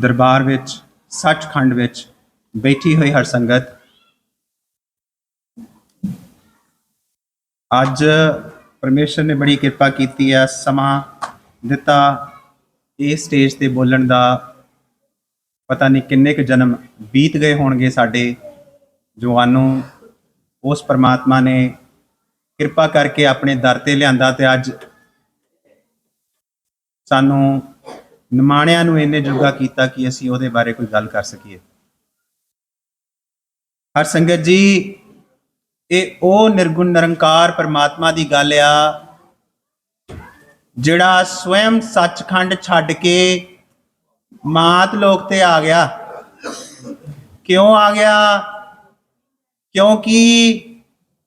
ਦਰਬਾਰ ਵਿੱਚ, ਸੱਚਖੰਡ ਵਿੱਚ ਬੈਠੀ ਹੋਈ ਹਰ ਸੰਗਤ। ਅੱਜ ਪਰਮੇਸ਼ਰ ਨੇ ਬੜੀ ਕਿਰਪਾ ਕੀਤੀ ਹੈ, ਸਮਾਂ ਦਿੱਤਾ ਇਹ ਸਟੇਜ ਤੇ ਬੋਲਣ ਦਾ। ਪਤਾ ਨਹੀਂ ਕਿੰਨੇ ਕੁ ਜਨਮ ਬੀਤ ਗਏ ਹੋਣਗੇ ਸਾਡੇ ਜਵਾਨੋਂ। ਉਸ ਪਰਮਾਤਮਾ ਨੇ ਕਿਰਪਾ ਕਰਕੇ ਆਪਣੇ ਦਰ ਤੇ ਲਿਆਂਦਾ ਤੇ ਅੱਜ ਸਾਨੂੰ ਨਿਮਾਣਿਆਂ ਨੂੰ ਇੰਨੇ ਜੋਗਾ ਕੀਤਾ ਕਿ ਅਸੀਂ ਉਹਦੇ ਬਾਰੇ ਕੋਈ ਗੱਲ ਕਰ ਸਕੀਏ। ਹਰ ਸੰਗਤ ਜੀ, ਇਹ ਉਹ ਨਿਰਗੁਣ ਨਿਰੰਕਾਰ ਪਰਮਾਤਮਾ ਦੀ ਗੱਲ ਆ, ਜਿਹੜਾ ਸਵੈਮ ਸੱਚਖੰਡ ਛੱਡ ਕੇ ਮਾਤ ਲੋਕ ਤੇ ਆ ਗਿਆ। ਕਿਉਂ ਆ ਗਿਆ? ਕਿਉਂਕਿ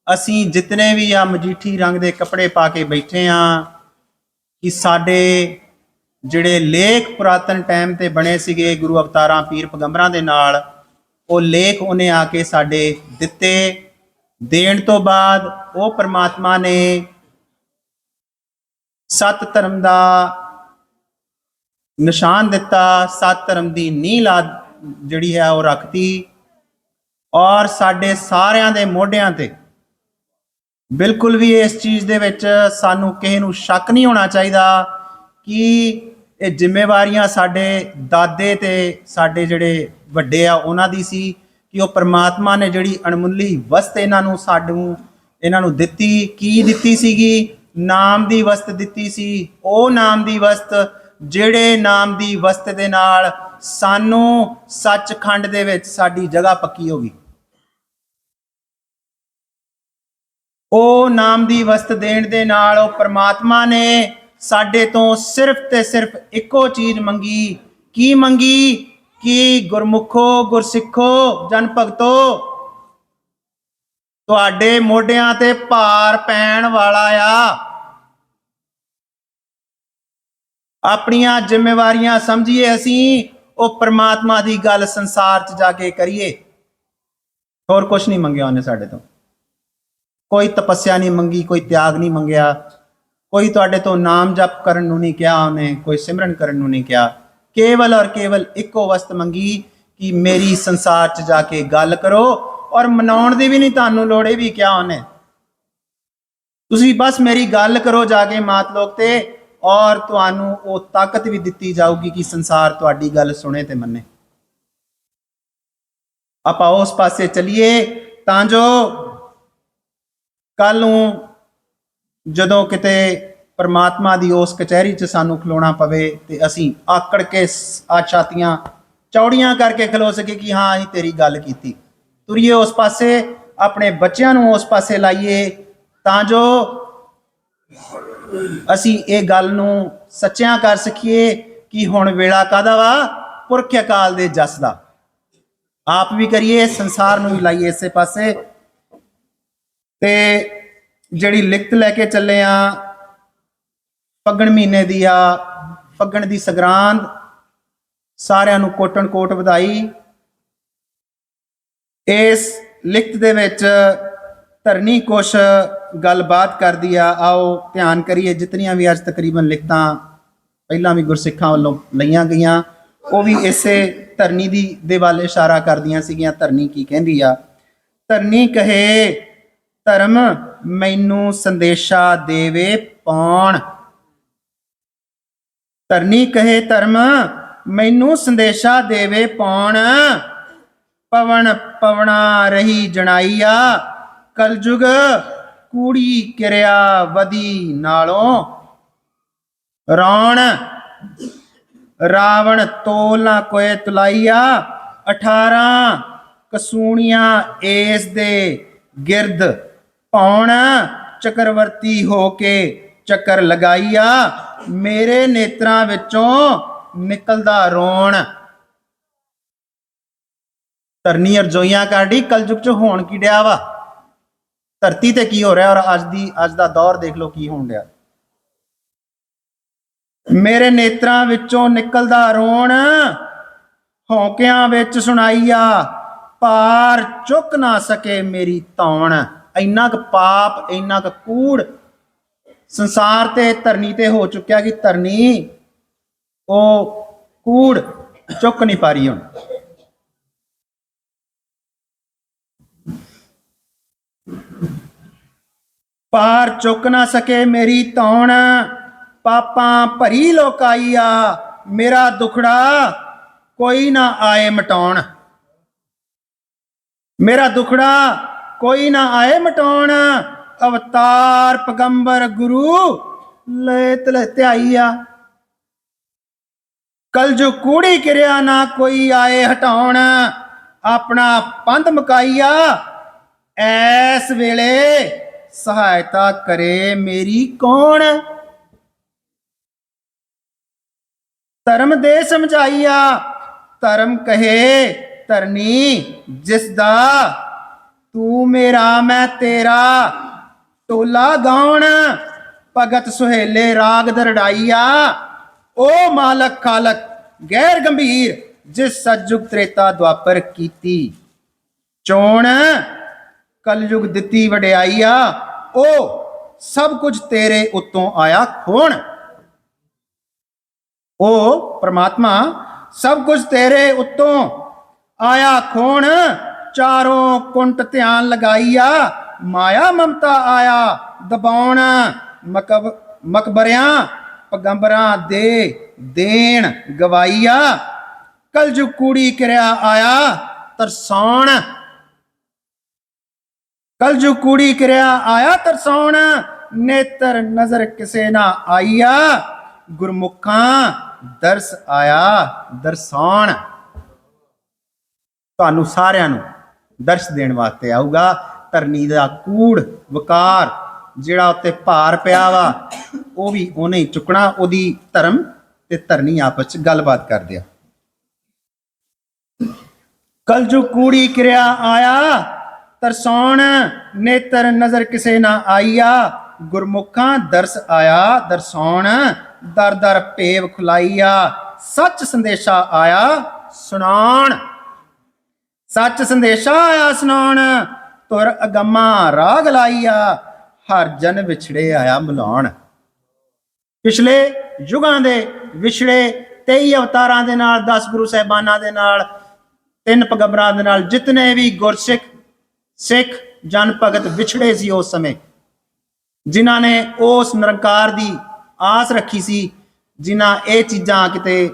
ਅਸੀਂ ਜਿਤਨੇ ਵੀ ਆ ਮਜੀਠੀ ਰੰਗ ਦੇ ਕੱਪੜੇ ਪਾ ਕੇ ਬੈਠੇ ਆ ਕਿ ਸਾਡੇ ਜਿਹੜੇ ਲੇਖ ਪੁਰਾਤਨ ਟਾਈਮ ਤੇ ਬਣੇ ਸੀਗੇ ਗੁਰੂ ਅਵਤਾਰਾਂ ਪੀਰ ਪੈਗੰਬਰਾਂ ਦੇ ਨਾਲ, ਉਹ ਲੇਖ ਉਹਨੇ ਆ ਕੇ ਸਾਡੇ ਦਿੱਤੇ। ਦੇਣ ਤੋਂ ਬਾਅਦ ਉਹ ਪ੍ਰਮਾਤਮਾ ਨੇ ਸਤ ਧਰਮ ਦਾ ਨਿਸ਼ਾਨ ਦਿੱਤਾ, ਸਤ ਧਰਮ ਦੀ ਨੀਂਹ ਲਾ ਜਿਹੜੀ ਹੈ ਉਹ ਰੱਖਤੀ ਔਰ ਸਾਡੇ ਸਾਰਿਆਂ ਦੇ ਮੋਢਿਆਂ ਤੇ ਬਿਲਕੁਲ ਵੀ ਇਸ ਚੀਜ਼ ਦੇ ਵਿੱਚ ਸਾਨੂੰ ਕਿਸੇ ਨੂੰ ਸ਼ੱਕ ਨਹੀਂ ਹੋਣਾ ਚਾਹੀਦਾ ਕਿ ਇਹ ਜ਼ਿੰਮੇਵਾਰੀਆਂ ਸਾਡੇ ਦਾਦੇ ਤੇ ਸਾਡੇ ਜਿਹੜੇ ਵੱਡੇ ਆ, ਉਹਨਾਂ ਦੀ ਸੀ ਕਿ ਉਹ ਪ੍ਰਮਾਤਮਾ ਨੇ ਜਿਹੜੀ ਅਣਮੁੱਲੀ ਵਸਤ ਇਹਨਾਂ ਨੂੰ ਸਾਨੂੰ, ਇਹਨਾਂ ਨੂੰ ਦਿੱਤੀ, ਕੀ ਦਿੱਤੀ ਸੀਗੀ? ਨਾਮ ਦੀ ਵਸਤ ਦਿੱਤੀ ਸੀ। ਉਹ ਨਾਮ ਦੀ ਵਸਤ, ਜਿਹੜੇ ਨਾਮ ਦੀ ਵਸਤ ਦੇ ਨਾਲ ਸਾਨੂੰ ਸੱਚਖੰਡ ਦੇ ਵਿੱਚ ਸਾਡੀ ਜਗ੍ਹਾ ਪੱਕੀ ਹੋ ਗਈ। ਉਹ ਨਾਮ ਦੀ ਵਸਤ ਦੇਣ ਦੇ ਨਾਲ ਉਹ ਪ੍ਰਮਾਤਮਾ ਨੇ ਸਾਡੇ ਤੋਂ ਸਿਰਫ ਤੇ ਸਿਰਫ ਇੱਕੋ ਚੀਜ਼ ਮੰਗੀ। ਕੀ ਮੰਗੀ? ਕਿ ਗੁਰਮੁਖੋ, ਗੁਰਸਿੱਖੋ ਜਨ ਭਗਤੋ ਤੁਹਾਡੇ ਮੋਢਿਆਂ ਤੇ ਭਾਰ ਪੈਣ ਵਾਲਾ ਆ। ਆਪਣੀਆਂ ਜ਼ਿੰਮੇਵਾਰੀਆਂ ਸਮਝੀਏ ਅਸੀਂ, ਉਹ ਪ੍ਰਮਾਤਮਾ ਦੀ ਗੱਲ ਸੰਸਾਰ 'ਚ ਜਾ ਕੇ ਕਰੀਏ। ਹੋਰ ਕੁਝ ਨਹੀਂ ਮੰਗਿਆ ਉਹਨੇ ਸਾਡੇ ਤੋਂ। ਕੋਈ ਤਪੱਸਿਆ ਨਹੀਂ ਮੰਗੀ, ਕੋਈ ਤਿਆਗ ਨਹੀਂ ਮੰਗਿਆ। ਕੋਈ ਤੁਹਾਡੇ ਤੋਂ ਨਾਮ ਜਪ ਕਰਨ ਨੂੰ ਨਹੀਂ ਕਿਹਾ, ਉਹਨੇ ਕੋਈ ਸਿਮਰਨ ਕਰਨ ਨੂੰ ਨਹੀਂ ਕਿਹਾ। ਕੇਵਲ ਔਰ ਕੇਵਲ ਇੱਕੋ ਵਸਤ ਮੰਗੀ ਕਿ ਮੇਰੀ ਸੰਸਾਰ 'ਚ ਜਾ ਕੇ ਗੱਲ ਕਰੋ ਔਰ ਮਨਾਉਣ ਦੀ ਵੀ ਨਹੀਂ ਤੁਹਾਨੂੰ ਲੋੜ, ਇਹ ਵੀ ਕਿਹਾ ਉਹਨੇ। ਤੁਸੀਂ ਬਸ ਮੇਰੀ ਗੱਲ ਕਰੋ ਜਾ ਕੇ ਮਾਤ ਲੋਕ ਤੇ, ਔਰ ਤੁਹਾਨੂੰ ਉਹ ਤਾਕਤ ਵੀ ਦਿੱਤੀ ਜਾਊਗੀ ਕਿ ਸੰਸਾਰ ਤੁਹਾਡੀ ਗੱਲ ਸੁਣੇ ਤੇ ਮੰਨੇ। ਆਪਾਂ ਉਸ ਪਾਸੇ ਚਲੀਏ, ਤਾਂ ਜੋ ਕੱਲ ਨੂੰ ਜਦੋਂ ਕਿਤੇ ਪਰਮਾਤਮਾ ਦੀ ਉਸ ਕਚਹਿਰੀ 'ਚ ਸਾਨੂੰ ਖਲੋਣਾ ਪਵੇ ਤੇ ਅਸੀਂ ਆਕੜ ਕੇ ਆ ਛਾਤੀਆਂ ਚੌੜੀਆਂ ਕਰਕੇ ਖਲੋ ਸਕੇ ਕਿ ਹਾਂ, ਅਸੀਂ ਤੇਰੀ ਗੱਲ ਕੀਤੀ। ਤੁਰੀਏ ਉਸ ਪਾਸੇ, ਆਪਣੇ ਬੱਚਿਆਂ ਨੂੰ ਉਸ ਪਾਸੇ ਲਾਈਏ ਤਾਂ ਜੋ ਅਸੀਂ ਇਹ ਗੱਲ ਨੂੰ ਸੱਚਿਆਂ ਕਰ ਸਕੀਏ ਕਿ ਹੁਣ ਵੇਲਾ ਕਾਦਾ ਵਾ? ਪੁਰਖ ਅਕਾਲ ਦੇ ਜਸ ਦਾ। ਆਪ ਵੀ ਕਰੀਏ, ਸੰਸਾਰ ਨੂੰ ਵੀ ਲਾਈਏ ਇਸੇ ਪਾਸੇ। ਤੇ ਜਿਹੜੀ ਲਿਖਤ ਲੈ ਕੇ ਚੱਲੇ ਆ, ਫੱਗਣ ਮਹੀਨੇ ਦੀ ਆ, ਫੱਗਣ ਦੀ ਸੰਗਰਾਂਦ, ਸਾਰਿਆਂ ਨੂੰ ਕੋਟਣ ਕੋਟ ਵਧਾਈ। ਇਸ ਲਿਖਤ ਦੇ ਵਿੱਚ ਧਰਨੀ ਕੁਛ ਗੱਲਬਾਤ ਕਰਦੀ ਆ, ਆਓ ਧਿਆਨ ਕਰੀਏ, ਜਿਤਨੀਆਂ ਵੀ ਅੱਜ ਤਕਰੀਬਨ ਲਿਖਤਾਂ ਪਹਿਲਾਂ ਵੀ ਗੁਰਸਿੱਖਾਂ ਵੱਲੋਂ ਲਈਆਂ ਗਈਆਂ, ਉਹ ਵੀ ਇਸੇ ਧਰਨੀ ਦੀ ਦੇ ਵੱਲ ਇਸ਼ਾਰਾ ਕਰਦੀਆਂ ਸੀਗੀਆਂ, ਧਰਨੀ ਕੀ ਕਹਿੰਦੀ ਆ? ਧਰਨੀ ਕਹੇ, ਧਰਮ ਮੈਨੂੰ ਸੰਦੇਸ਼ਾ ਦੇਵੇ ਪੌਣ। ਧਰਨੀ ਕਹੇ ਧਰਮ, ਮੈਨੂੰ ਸੰਦੇਸ਼ਾ ਦੇਵੇ ਪੌਣ। ਪਵਨ ਪਵਣਾ ਰਹੀ ਜਣਾਈਆ, ਕਲਯੁਗ ਕੂੜੀ ਕਿਰਿਆ ਵਦੀ ਨਾਲੋਂ। ਰੌਣ, ਰਾਵਣ ਤੋਲ ਨਾ ਕੋਏ ਤੁਲਾਈਆ 18 ਕਸੂਣੀਆਂ ਏਸ ਦੇ ਗਿਰਦ। ਪੌਣ ਚੱਕਰਵਰਤੀ ਹੋ ਕੇ ਚੱਕਰ ਲਗਾਈਆ। ਮੇਰੇ ਨੇਤਰਾਂ ਵਿੱਚੋਂ ਨਿਕਲਦਾ ਰੋਣ। ਧਰਨੀ ਅਰਜੋਈਆਂ ਕਾਢੀ। ਕਲਯੁਗ ਚ ਹੋਣ ਕੀ ਡਿਆ ਵਾ? ਧਰਤੀ ਤੇ ਕੀ ਹੋ ਰਿਹਾ ਔਰ ਅੱਜ ਦੀ ਅੱਜ ਦਾ ਦੌਰ ਦੇਖ ਲਓ ਕੀ ਹੋਣ ਡਿਆ। ਮੇਰੇ ਨੇਤਰਾਂ ਵਿੱਚੋਂ ਨਿਕਲਦਾ ਰੋਣ। ਹੌਕਿਆਂ ਵਿੱਚ ਸੁਣਾਈਆ। ਪਾਰ ਚੁੱਕ ਨਾ ਸਕੇ ਮੇਰੀ ਤੌਣ। ਇੰਨਾ ਕੁ ਪਾਪ, ਇੰਨਾ ਕੁ ਕੂੜ ਸੰਸਾਰ ਤੇ ਧਰਨੀ ਤੇ ਹੋ ਚੁੱਕਿਆ ਕਿ ਧਰਨੀ ਉਹ ਕੂੜ ਚੁੱਕ ਨਹੀਂ ਪਾ ਰਹੀ ਹੁਣ। ਪਾਰ ਚੁੱਕ ਨਾ ਸਕੇ ਮੇਰੀ ਤੌਣ ਪਾਪਾਂ ਭਰੀ ਲੋਕਾਈਆ, ਮੇਰਾ ਦੁਖੜਾ ਕੋਈ ਨਾ ਆਏ ਮਟਾਉਣ। ਮੇਰਾ ਦੁਖੜਾ ਕੋਈ ਨਾ ਆਏ ਮਟਾਉਣ। ਅਵਤਾਰ ਪਗੰਬਰ ਗੁਰੂ ਲੈ ਤਲੇ ਧਿਆਈਆ ਕਲ ਜੋ ਕੂੜੀ ਕਿਰਿਆ ਨਾ ਕੋਈ ਆਏ ਹਟਾਉਣ, ਆਪਣਾ ਪੰਧ ਮਕਾਈਆ। ਐਸ ਵੇਲੇ ਸਹਾਇਤਾ ਕਰੇ ਮੇਰੀ ਕੌਣ। ਧਰਮ ਦੇ ਸਮਝਾਈਆ, ਧਰਮ ਕਹੇ ਧਰਨੀ ਜਿਸ ਦਾ ਤੂੰ ਮੇਰਾ, ਮੈਂ ਤੇਰਾ। ਟੋਲਾ ਗਾਉਣ, ਭਗਤ ਸੁਹੇਲੇ ਰਾਗ ਦਰੜਾਈਆ ਓ ਮਾਲਕ ਖਾਲਕ, ਗੈਰ ਗੰਭੀਰ, ਜਿਸ ਸਤਜੁਗ ਤ੍ਰੇਤਾ ਦੁਆਪਰ ਕੀਤੀ। ਚੋਣ, ਕਲਯੁਗ ਦਿੱਤੀ ਵਡਿਆਈਆ। ਓ, ਸਭ ਕੁਝ ਤੇਰੇ ਉਤੋਂ ਆਇਆ ਖੋਣ। ਓ ਪ੍ਰਮਾਤਮਾ, ਸਭ ਕੁਝ ਤੇਰੇ ਉਤੋਂ ਆਇਆ ਖੋਣ। ਚਾਰੋਂ ਕੁੰਟ ਧਿਆਨ ਲਗਾਈਆ, ਮਾਇਆ ਮਮਤਾ ਆਇਆ ਦਬਾਉਣ, ਮਕਬ, ਮਕਬਰਿਆਂ, ਪਗੰਬਰਾਂ ਦੇ ਦੇਣ ਗਵਾਈਆ। ਕਲਜੁ ਕੂੜੀ ਕਿਰਿਆ ਆਇਆ ਤਰਸਾਉਣ। ਕਲਜੁ ਕੂੜੀ ਕਿਰਿਆ ਆਇਆ ਤਰਸਾਉਣ, ਨੇਤਰ ਨਜ਼ਰ ਕਿਸੇ ਨਾ ਆਈਆ। ਗੁਰਮੁਖਾਂ ਦਰਸ ਆਇਆ ਦਰਸਾਉਣ। ਤੁਹਾਨੂੰ ਸਾਰਿਆਂ ਨੂੰ ਦਰਸ਼ ਦੇਣ ਵਾਸਤੇ ਆਊਗਾ। ਧਰਨੀ ਦਾ ਕੂੜ, ਵਕਾਰ ਜਿਹੜਾ ਉੱਤੇ ਭਾਰ ਪਿਆ ਵਾ, ਉਹ ਵੀ ਉਹਨੇ ਹੀ ਚੁੱਕਣਾ, ਉਹਦੀ ਧਰਮ ਤੇ ਧਰਨੀ ਆਪਸ ਚ ਗੱਲਬਾਤ ਕਰਦੇ ਆ। ਕਲ ਜੋ ਕੂੜੀ ਕਿਰਿਆ ਆਇਆ, ਤਰਸਾਉਣ ਨੇਤਰ ਨਜ਼ਰ ਕਿਸੇ ਨਾ ਆਈਆ, ਗੁਰਮੁਖਾਂ ਦਰਸ ਆਇਆ ਦਰਸਾਉਣ ਦਰ ਦਰ ਭੇਵ ਖੁਲਾਈਆ, ਸੱਚ ਸੰਦੇਸ਼ਾ ਆਇਆ, ਸੁਣਾਉਣ ਸੱਚ ਸੰਦੇਸ਼ਾ ਆਇਆ ਸੁਣਾਉਣ, ਤੁਰ ਅਗੰਮਾ ਰਾਗ ਲਾਈਆ, ਹਰ ਜਨ ਵਿਛੜੇ ਆਇਆ ਮਿਲਾਉਣ। ਪਿਛਲੇ ਯੁਗਾਂ ਦੇ ਵਿਛੜੇ 23 ਅਵਤਾਰਾਂ ਦੇ ਨਾਲ 10 ਗੁਰੂ ਸਾਹਿਬਾਨਾਂ ਦੇ ਨਾਲ, ਤਿੰਨ ਪਗੰਬਰਾਂ ਦੇ ਨਾਲ, ਜਿਤਨੇ ਵੀ ਗੁਰਸਿੱਖ, ਸਿੱਖ, ਜਨ ਭਗਤ ਵਿਛੜੇ ਸੀ ਉਸ ਸਮੇਂ, ਜਿਨ੍ਹਾਂ ਨੇ ਉਸ ਨਿਰੰਕਾਰ ਦੀ ਆਸ ਰੱਖੀ ਸੀ, ਜਿਨ੍ਹਾਂ ਇਹ ਚੀਜ਼ਾਂ ਕਿਤੇ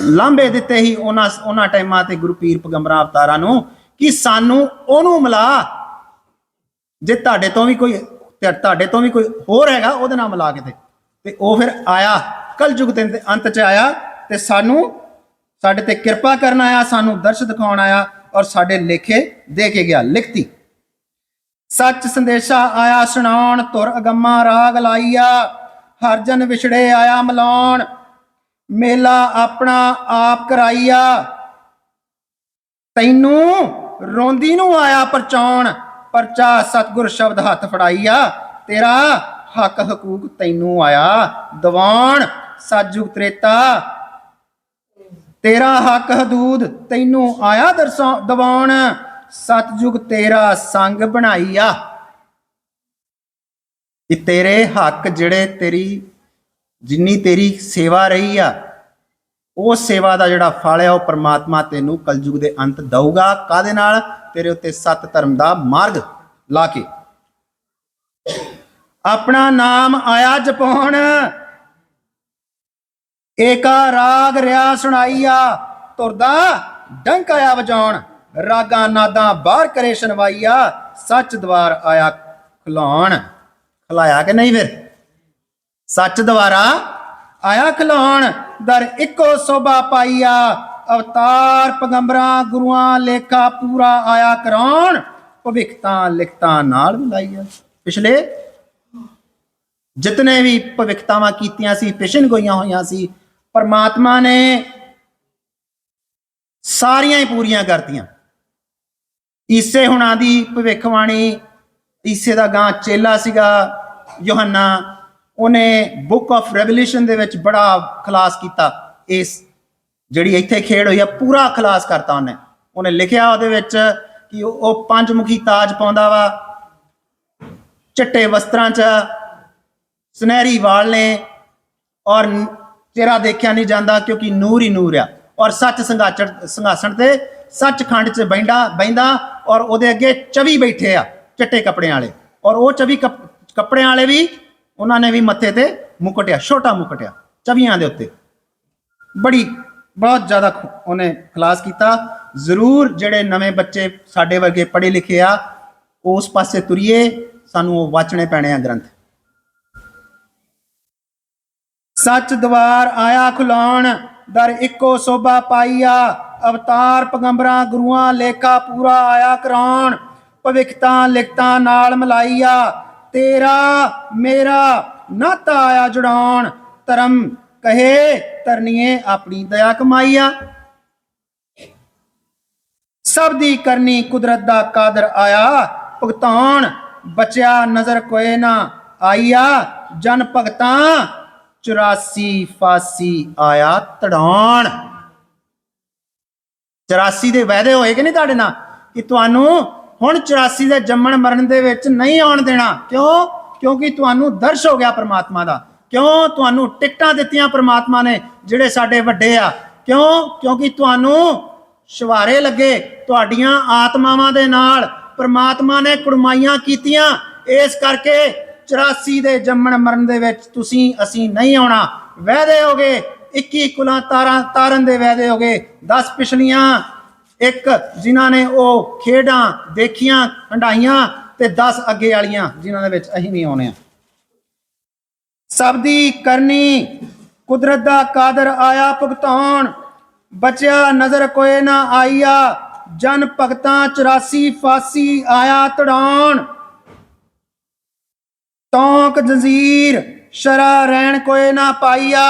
ਲਾਂਭੇ ਦਿੱਤੇ ਹੀ ਉਹਨਾਂ ਉਹਨਾਂ ਟਾਈਮਾਂ ਤੇ ਗੁਰੂ ਪੀਰ ਪਗੰਬਰਾਂ ਅਵਤਾਰਾਂ ਨੂੰ ਕਿ ਸਾਨੂੰ ਉਹਨੂੰ ਮਿਲਾ। ਜੇ ਤੁਹਾਡੇ ਤੋਂ ਵੀ ਕੋਈ ਤੁਹਾਡੇ ਤੋਂ ਵੀ ਕੋਈ ਹੋਰ ਹੈਗਾ, ਉਹਦੇ ਨਾਲ ਮਿਲਾ ਕੇ ਤੇ ਤੇ ਉਹ ਫਿਰ ਆਇਆ, ਕਲਯੁਗ ਦੇ ਅੰਤ ਚ ਆਇਆ ਤੇ ਸਾਨੂੰ, ਸਾਡੇ ਤੇ ਕਿਰਪਾ ਕਰਨ ਆਇਆ, ਸਾਨੂੰ ਦਰਸ਼ ਦਿਖਾਉਣ ਆਇਆ ਔਰ ਸਾਡੇ ਲੇਖੇ ਦੇ ਕੇ ਗਿਆ, ਲਿਖਤੀ। ਸੱਚ ਸੰਦੇਸ਼ਾ ਆਇਆ, ਸੁਣਾਉਣ, ਤੁਰ ਅਗੰਮਾ ਰਾਗ ਲਾਈਆ, ਹਰ ਜਨ ਵਿਛੜੇ ਆਇਆ, ਮਿਲਾਉਣ। ਮੇਲਾ ਆਪਣਾ ਆਪ ਕਰਾਈਆ। ਤੈਨੂੰ ਰੋਂਦੀ ਨੂੰ ਆਇਆ ਪਰਚਾਉਣ, ਪਰਚਾ ਸਤਗੁਰ ਸ਼ਬਦ ਹੱਥ ਫੜਾਈਆ। ਤੇਰਾ ਹੱਕ ਹਕੂਕ ਤੈਨੂੰ ਆਇਆ। ਦਿਵਾਣ ਸਾਜੁਗ ਤ੍ਰੇਤਾ। ਤੇਰਾ ਹੱਕ ਹਦੂਦ ਤੈਨੂੰ ਆਇਆ ਦਰਸਾ ਦਿਵਾਣ ਸਤਜੁਗ ਤੇਰਾ ਸੰਗ ਬਣਾਈਆ। ਇਹ ਤੇਰੇ ਹੱਕ ਜਿਹੜੇ ਤੇਰੀ ਜਿੰਨੀ ਤੇਰੀ ਸੇਵਾ ਰਹੀ ਆ ਉਹ ਸੇਵਾ ਦਾ ਜਿਹੜਾ ਫਲ ਹੈ, ਉਹ ਪ੍ਰਮਾਤਮਾ ਤੈਨੂੰ ਕਲਯੁਗ ਦੇ ਅੰਤ ਦਊਗਾ। ਕਾਦੇ ਨਾਲ? ਤੇਰੇ ਉੱਤੇ ਸਤ ਧਰਮ ਦਾ ਮਾਰਗ ਲਾ ਕੇ। ਆਪਣਾ ਨਾਮ ਆਇਆ ਜਪਾਉਣ। ਏਕਾ ਰਾਗ ਰਿਆ ਸੁਣਾਈਆ। ਤੁਰਦਾ ਡੰਕ ਆਇਆ ਵਜਾਉਣ। ਰਾਗਾਂ ਨਾਦਾਂ ਬਾਹਰ ਕਰੇ ਸੁਣਵਾਈਆ ਸੱਚ ਦਵਾਰ ਆਇਆ ਖਲਾਉਣ। ਖਲਾਇਆ ਕਿ ਨਹੀਂ ਫਿਰ? ਸੱਚ ਦੁਆਰਾ ਆਇਆ ਖਲਾਉਣ, ਦਰ ਇੱਕੋ ਸੋਭਾ ਪਾਈਆ। ਅਵਤਾਰ ਪਗੰਬਰਾਂ, ਗੁਰੂਆਂ, ਲੇਖਾ ਪੂਰਾ ਆਇਆ ਕਰਾਉਣ, ਭਵਿਖਤਾਂ ਲਿਖਤਾਂ ਨਾਲ ਮਿਲਾਈਆ ਪਿਛਲੇ ਜਿਤਨੇ ਵੀ ਭਵਿਖਤਾਵਾਂ ਕੀਤੀਆਂ ਸੀ, ਪਿਛਨ ਗੋਈਆਂ ਹੋਈਆਂ ਸੀ, ਪਰਮਾਤਮਾ ਨੇ ਸਾਰੀਆਂ ਹੀ ਪੂਰੀਆਂ ਕਰਤੀਆਂ। ਈਸੇ ਹੁਣਾਂ ਦੀ ਭਵਿੱਖਬਾਣੀ, ਈਸੇ ਦਾ ਗਾਂ ਚੇਲਾ ਸੀਗਾ ਯੋਹੰਨਾ। ਉਹਨੇ ਬੁੱਕ ਆਫ ਰੈਵਲੂਸ਼ਨ ਦੇ ਵਿੱਚ ਬੜਾ ਖਲਾਸ ਕੀਤਾ। ਇਸ ਜਿਹੜੀ ਇੱਥੇ ਖੇਡ ਹੋਈ ਆ, ਪੂਰਾ ਖਲਾਸ ਕਰਤਾ ਉਹਨੇ। ਉਹਨੇ ਲਿਖਿਆ ਉਹਦੇ ਵਿੱਚ ਕਿ ਉਹ ਉਹ ਪੰਜਮੁਖੀ ਤਾਜ ਪਾਉਂਦਾ ਵਾ। ਚਿੱਟੇ ਵਸਤਰਾਂ 'ਚ ਸੁਨਹਿਰੀ ਵਾਲ ਨੇ ਔਰ ਚਿਹਰਾ ਦੇਖਿਆ ਨਹੀਂ ਜਾਂਦਾ ਕਿਉਂਕਿ ਨੂਰ ਹੀ ਨੂਰ ਆ। ਔਰ ਸੱਚ ਸੰਘਾਚੜ ਸੰਘਾਸ਼ਣ ਤੇ ਸੱਚਖੰਡ 'ਚ ਬੈਂਦਾ ਬੈਂਦਾ ਔਰ ਉਹਦੇ ਅੱਗੇ ਚਵੀ ਬੈਠੇ ਆ ਚਿੱਟੇ ਕੱਪੜਿਆਂ ਵਾਲੇ। ਔਰ ਉਹ ਚਵੀ ਕੱਪ- ਕੱਪੜਿਆਂ ਵਾਲੇ ਵੀ ਉਹਨਾਂ ਨੇ ਵੀ ਮੱਥੇ ਤੇ ਮੁਕਟਿਆ ਛੋਟਾ ਮੁਕਟਿਆ ਚਵੀਆਂ ਦੇ ਉੱਤੇ। ਬੜੀ, ਬਹੁਤ ਜ਼ਿਆਦਾ ਉਹਨੇ ਖਲਾਸ ਕੀਤਾ। ਜ਼ਰੂਰ ਜਿਹੜੇ ਨਵੇਂ ਬੱਚੇ ਸਾਡੇ ਵਰਗੇ ਪੜ੍ਹੇ ਲਿਖੇ ਆ, ਉਸ ਪਾਸੇ ਤੁਰੀਏ, ਸਾਨੂੰ ਉਹ ਵਾਚਣੇ ਪੈਣੇ ਆ ਗ੍ਰੰਥ। ਸੱਚ ਦਵਾਰ ਆਇਆ ਖੁਲਾਉਣ, ਦਰ ਇੱਕੋ ਸੋਭਾ ਪਾਈਆ ਅਵਤਾਰ ਪਗੰਬਰਾਂ, ਗੁਰੂਆਂ, ਲੇਖਾ ਪੂਰਾ ਆਇਆ ਕਰਾਉਣ। ਭਵਿਖਤਾ, ਲਿਖਤਾਂ ਨਾਲ ਮਲਾਈਆ ਤੇਰਾ, ਮੇਰਾ ਨਾਤਾ ਆਇਆ ਜੁੜਾਉਣ ਧਰਮ ਕਹੇ ਤਰਨੀਏ ਆਪਣੀ ਦਇਆ ਕਮਾਈਆ। ਸਭ ਦੀ ਕਰਨੀ ਕੁਦਰਤ ਦਾ ਕਾਦਰ ਆਇਆ, ਭੁਗਤਾਨ ਬਚਿਆ ਨਜ਼ਰ ਕੋਏ ਨਾ ਆਈਆ। ਜਨ ਭਗਤਾਂ 84 ਫਾਸੀ ਆਇਆ ਤੜਾਉਣ 84 ਦੇ ਵਾਅਦੇ ਹੋਏ ਕਿ ਨਹੀਂ ਤੁਹਾਡੇ ਨਾਲ? ਕਿ ਤੁਹਾਨੂੰ ਹੁਣ 84 ਦੇ ਜੰਮਣ ਮਰਨ ਦੇ ਵਿੱਚ ਨਹੀਂ ਆਉਣ ਦੇਣਾ। ਕਿਉਂ? ਕਿਉਂਕਿ ਤੁਹਾਨੂੰ ਦਰਸ਼ ਹੋ ਗਿਆ ਪ੍ਰਮਾਤਮਾ ਦਾ। ਕਿਉਂ? ਤੁਹਾਨੂੰ ਟਿਕਟਾਂ ਦਿੱਤੀਆਂ ਪ੍ਰਮਾਤਮਾ ਨੇ, ਜਿਹੜੇ ਸਾਡੇ ਵੱਡੇ ਆ। ਕਿਉਂ? ਕਿਉਂਕਿ ਤੁਹਾਨੂੰ ਸ਼ਵਾਰੇ ਲੱਗੇ ਤੁਹਾਡੀਆਂ ਆਤਮਾਵਾਂ ਦੇ ਨਾਲ। ਪ੍ਰਮਾਤਮਾ ਨੇ ਕੁੜਮਾਈਆਂ ਕੀਤੀਆਂ। ਇਸ ਕਰਕੇ 84 ਦੇ ਜੰਮਣ ਮਰਨ ਦੇ ਵਿੱਚ ਤੁਸੀਂ, ਅਸੀਂ ਨਹੀਂ ਆਉਣਾ। ਵਾਅਦੇ ਹੋਗੇ 21 ਕੁਲਾਂ ਤਾਰਾਂ ਤਾਰਨ ਦੇ ਵਾਅਦੇ ਹੋਗੇ 10 ਪਿਛਲੀਆਂ ਇੱਕ ਜਿਨ੍ਹਾਂ ਨੇ ਉਹ ਖੇਡਾਂ ਦੇਖੀਆਂ ਹੰਡਾਈਆਂ ਤੇ 10 ਅੱਗੇ ਵਾਲੀਆਂ ਜਿਨ੍ਹਾਂ ਦੇ ਵਿੱਚ ਅਸੀਂ ਵੀ ਆਉਣੇ ਆ ਸਭ ਦੀ ਕਰਨੀ, ਕੁਦਰਤ ਦਾ ਕਾਦਰ ਆਇਆ ਭੁਗਤਾਨ ਬਚਿਆ ਨਜ਼ਰ ਕੋਏ ਨਾ ਆਈਆ, ਜਨ ਭਗਤਾਂ 84 ਫਾਸੀ ਆਇਆ ਤੜਾਉਣ। ਤੌਂਕ ਜੰਜ਼ੀਰ, ਸ਼ਰਾ ਰਹਿਣ ਕੋਏ ਨਾ ਪਾਈਆ,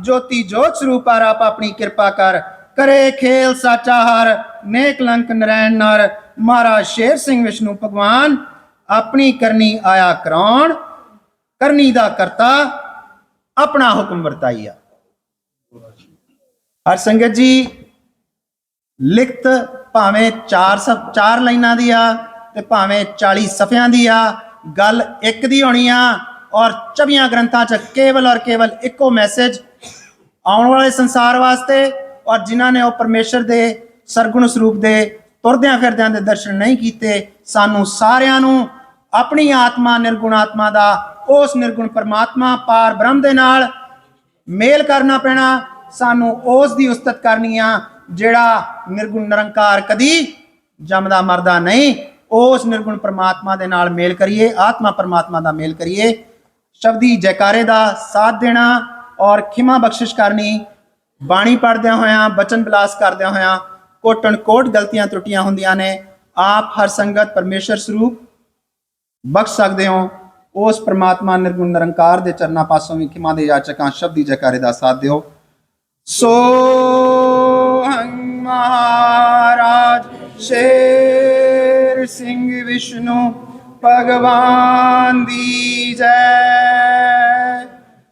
ਜੋਤੀ ਜੋਤ ਸਰੂਪ ਆਪ ਆਪਣੀ ਕਿਰਪਾ ਕਰ ਕਰੇ ਖੇਲ ਸਾਚਾ ਹਰ, ਨੇਕ ਲੰਕ ਨਰੈਣ ਨਰ। ਮਹਾਰਾਜ ਸ਼ੇਰ ਸਿੰਘ ਵਿਸ਼ਨੂੰ ਭਗਵਾਨ, ਆਪਣੀ ਕਰਨੀ ਆਇਆ ਕਰਾਉਣ, ਕਰਨੀ ਦਾ ਕਰਤਾ, ਆਪਣਾ ਹੁਕਮ ਵਰਤਾਈਆ। ਹਰ ਸੰਗਤ ਜੀ, ਲਿਖਤ ਭਾਵੇਂ 4 ਸਫ 4 ਲਾਈਨਾਂ ਦੀ ਆ ਤੇ ਭਾਵੇਂ 40 ਸਫਿਆਂ ਦੀ ਆ, ਗੱਲ ਇੱਕ ਦੀ ਹੋਣੀ ਆ ਔਰ 24 ਗ੍ਰੰਥਾਂ ਚ ਕੇਵਲ ਔਰ ਕੇਵਲ ਇੱਕੋ ਮੈਸੇਜ ਆਉਣ ਵਾਲੇ ਸੰਸਾਰ ਵਾਸਤੇ ਔਰ ਜਿਨ੍ਹਾਂ ਨੇ ਉਹ ਪਰਮੇਸ਼ਰ ਦੇ ਸਰਗੁਣ ਸਰੂਪ ਦੇ ਤੁਰਦਿਆਂ ਫਿਰਦਿਆਂ ਦੇ ਦਰਸ਼ਨ ਨਹੀਂ ਕੀਤੇ, ਸਾਨੂੰ ਸਾਰਿਆਂ ਨੂੰ ਆਪਣੀ ਆਤਮਾ, ਨਿਰਗੁਣ ਆਤਮਾ ਦਾ, ਉਸ ਨਿਰਗੁਣ ਪਰਮਾਤਮਾ ਪਾਰ ਬ੍ਰਹਮ ਦੇ ਨਾਲ ਮੇਲ ਕਰਨਾ ਪੈਣਾ, ਸਾਨੂੰ ਉਸ ਦੀ ਉਸਤਤ ਕਰਨੀ ਆ, ਜਿਹੜਾ ਨਿਰਗੁਣ ਨਿਰੰਕਾਰ ਕਦੀ ਜੰਮਦਾ ਮਰਦਾ ਨਹੀਂ, ਉਸ ਨਿਰਗੁਣ ਪਰਮਾਤਮਾ ਦੇ ਨਾਲ ਮੇਲ ਕਰੀਏ, ਆਤਮਾ ਪਰਮਾਤਮਾ ਦਾ ਮੇਲ ਕਰੀਏ। ਸ਼ਬਦੀ ਜੈਕਾਰੇ ਦਾ ਸਾਥ ਦੇਣਾ ਔਰ ਖਿਮਾ ਬਖਸ਼ਿਸ਼ ਕਰਨੀ ਬਾਣੀ ਪੜਦਿਆਂ ਹੋਇਆਂ, ਬਚਨ ਬਿਲਾਸ ਕਰਦਿਆਂ ਹੋਇਆਂ, ਕੋਟਣ ਕੋਟ ਗਲਤੀਆਂ ਤਰੁੱਟੀਆਂ ਹੁੰਦੀਆਂ ਨੇ, ਆਪ ਹਰ ਸੰਗਤ ਪਰਮੇਸ਼ਰ ਸਰੂਪ ਬਖਸ਼ ਸਕਦੇ ਹੋ। ਉਸ ਪ੍ਰਮਾਤਮਾ ਨਿਰਗੁਣ ਨਿਰੰਕਾਰ ਦੇ ਚਰਨਾਂ ਪਾਸੋਂ ਵੀ ਖਿਮਾ ਦੇ ਯਾਚਕਾਂ, ਸ਼ਬਦੀ ਜੈਕਾਰੇ ਦਾ ਸਾਥ ਦਿਓ। ਸੋ ਹੰਗ ਮਹਾਰਾਜ, ਸ਼ੇਰ ਸਿੰਘ ਵਿਸ਼ਨੂੰ, ਭਗਵਾਨ ਦੀ ਜੈ।